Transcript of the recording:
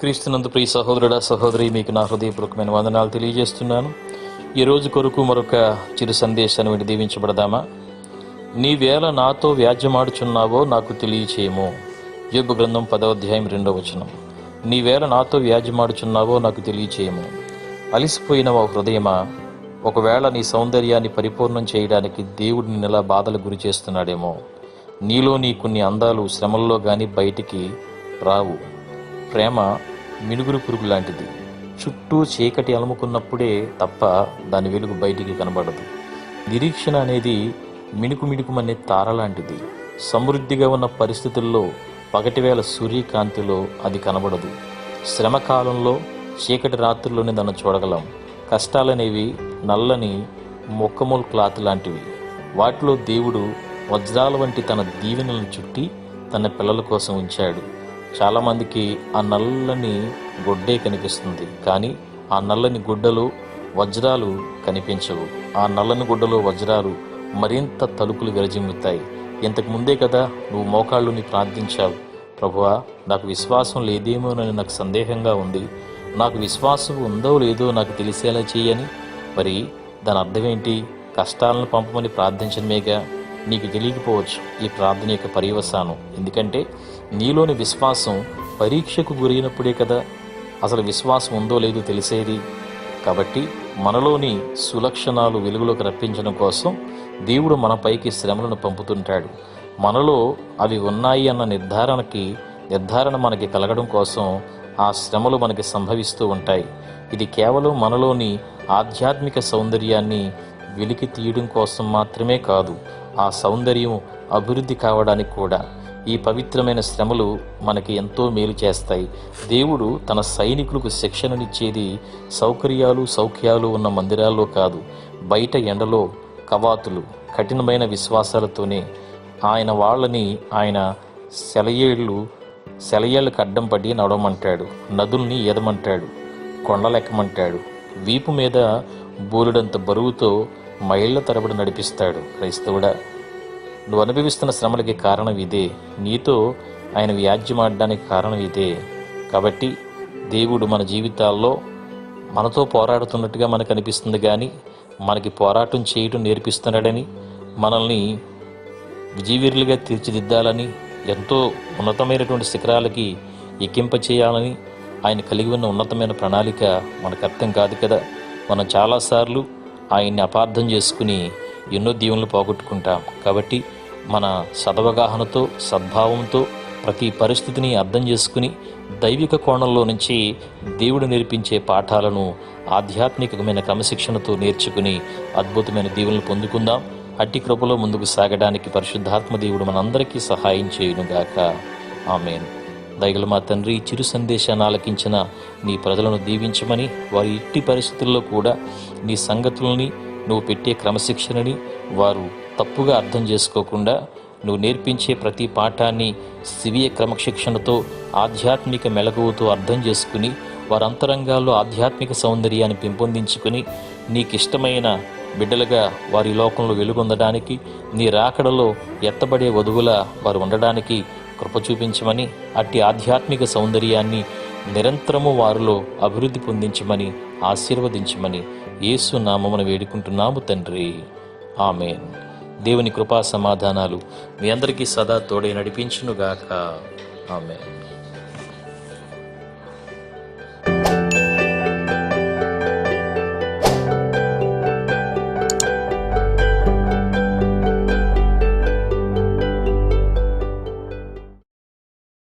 క్రీస్తునందు ప్రియ సహోదరుడ సహోదరి మీకు నా హృదయపూర్వకమైన వందనాలు తెలియజేస్తున్నాను. ఈ రోజు కొరకు మరొక చిరు సందేశాన్ని విని దీవించబడదామా? నీవేళ నాతో వ్యాజ్యమాడుచున్నావో నాకు తెలియచేయము. యోగ గ్రంథం పదవ అధ్యాయం రెండవ వచనం. నీవేళ నాతో వ్యాజ్యమాడుచున్నావో నాకు తెలియచేయము. అలిసిపోయిన ఓ హృదయమా? ఒకవేళ నీ సౌందర్యాన్ని పరిపూర్ణం చేయడానికి దేవుడిని నెల బాధలు గురి చేస్తున్నాడేమో. నీలో నీ కొన్ని అందాలు శ్రమల్లో కానీ బయటికి రావు. ప్రేమ మినుగురు పురుగు లాంటిది. చుట్టూ చీకటి అలుముకున్నప్పుడే తప్ప దాని వెలుగు బయటికి కనబడదు. నిరీక్షణ అనేది మిణుకు మిణుకుమనే తార లాంటిది. సమృద్ధిగా ఉన్న పరిస్థితుల్లో పగటివేళ సూర్యకాంతిలో అది కనబడదు. శ్రమకాలంలో చీకటి రాత్రుల్లోనే దాన్ని చూడగలం. కష్టాలనేవి నల్లని మొక్కమూల్ క్లాత్ లాంటివి. వాటిలో దేవుడు వజ్రాల వంటి తన దీవెనలను చుట్టి తన పిల్లల కోసం ఉంచాడు. చాలామందికి ఆ నల్లని గొడ్డే కనిపిస్తుంది కానీ ఆ నల్లని గుడ్డలో వజ్రాలు కనిపించవు. ఆ నల్లని గుడ్డలో వజ్రాలు మరింత తలుపులు విరజిమ్ముతాయి ఇంతకు ముందే కదా నువ్వు మోకాళ్ళుని ప్రార్థించావు. ప్రభువా నాకు విశ్వాసం లేదేమోనని నాకు సందేహంగా ఉంది. నాకు విశ్వాసం ఉందో లేదో నాకు తెలిసేలా చేయని. మరి దాని అర్థం ఏంటి? కష్టాలను పంపమని ప్రార్థించడమేగా? నీకు తెలియకపోవచ్చు. ఈ ప్రార్థన యొక్క పర్యవసానం. ఎందుకంటే నీలోని విశ్వాసం పరీక్షకు గురైనప్పుడే కదా. అసలు విశ్వాసం ఉందో లేదో తెలిసేది. కాబట్టి మనలోని సులక్షణాలు వెలుగులోకి రప్పించడం కోసం దేవుడు మనపైకి శ్రమలను పంపుతుంటాడు. మనలో అవి ఉన్నాయి అన్న నిర్ధారణకి నిర్ధారణ మనకి కలగడం కోసం ఆ శ్రమలు మనకి సంభవిస్తూ ఉంటాయి. ఇది కేవలం మనలోని ఆధ్యాత్మిక సౌందర్యాన్ని వెలికి తీయడం కోసం మాత్రమే కాదు ఆ సౌందర్యం అభివృద్ధి కావడానికి కూడా. ఈ పవిత్రమైన శ్రమలు మనకి ఎంతో మేలు చేస్తాయి. దేవుడు తన సైనికులకు శిక్షణనిచ్చేది సౌకర్యాలు సౌఖ్యాలు ఉన్న మందిరాల్లో కాదు బయట ఎండలో కవాతులు కఠినమైన విశ్వాసాలతోనే. ఆయన వాళ్ళని ఆయన సెలయేళ్ళు సెలయేళ్ళకు అడ్డం పడి నడవమంటాడు నదుల్ని ఎదమంటాడు కొండలెక్కమంటాడు. వీపు మీద బోలుడంత బరువుతో మైళ్ళ తరబడి నడిపిస్తాడు క్రైస్తవుడా. నువ్వు అనుభవిస్తున్న శ్రమలకి కారణం ఇదే. నీతో ఆయన వ్యాజ్యమాడడానికి కారణం ఇదే. కాబట్టి దేవుడు మన జీవితాల్లో మనతో పోరాడుతున్నట్టుగా మనకు అనిపిస్తుంది కానీ మనకి పోరాటం చేయటం నేర్పిస్తున్నాడని మనల్ని విజయవీరులుగా తీర్చిదిద్దాలని ఎంతో ఉన్నతమైనటువంటి శిఖరాలకి ఎక్కింప చేయాలని ఆయన కలిగి ఉన్న ఉన్నతమైన ప్రణాళిక మనకు అర్థం కాదు కదా. మనం చాలాసార్లు ఆయన్ని అపార్థం చేసుకుని ఎన్నో దీవెనలు పోగొట్టుకుంటాం. కాబట్టి మన సదవగాహనతో సద్భావంతో ప్రతి పరిస్థితిని అర్థం చేసుకుని దైవిక కోణంలో నుంచి దేవుడు నేర్పించే పాఠాలను ఆధ్యాత్మికమైన క్రమశిక్షణతో నేర్చుకుని అద్భుతమైన దీవులను పొందుకుందాం. అట్టి కృపలో ముందుకు సాగడానికి పరిశుద్ధాత్మ దేవుడు మనందరికీ సహాయం చేయునుగాక. ఆమెను. దయగల మా తండ్రి చిరు సందేశాన్ని ఆలకించిన నీ ప్రజలను దీవించమని వారి ఇట్టి పరిస్థితుల్లో కూడా నీ సంగతులని నువ్వు పెట్టే క్రమశిక్షణని వారు తప్పుగా అర్థం చేసుకోకుండా నువ్వు నేర్పించే ప్రతి పాఠాన్ని సివియ క్రమశిక్షణతో ఆధ్యాత్మిక మెలకువతో అర్థం చేసుకుని వారి అంతరంగాల్లో ఆధ్యాత్మిక సౌందర్యాన్ని పెంపొందించుకుని నీకిష్టమైన బిడ్డలుగా వారి లోకంలో వెలుగొందడానికి నీ రాకడలో ఎత్తబడే వధువుల వారు ఉండడానికి కృప చూపించమని అట్టి ఆధ్యాత్మిక సౌందర్యాన్ని నిరంతరము వారిలో అభివృద్ధి పొందించమని ఆశీర్వదించమని యేసు నామమున వేడుకుంటున్నాము తండ్రి. ఆమెన్. దేవుని కృపా సమాధానాలు మీ అందరికీ సదా తోడే నడిపించునుగాక. ఆమెన్.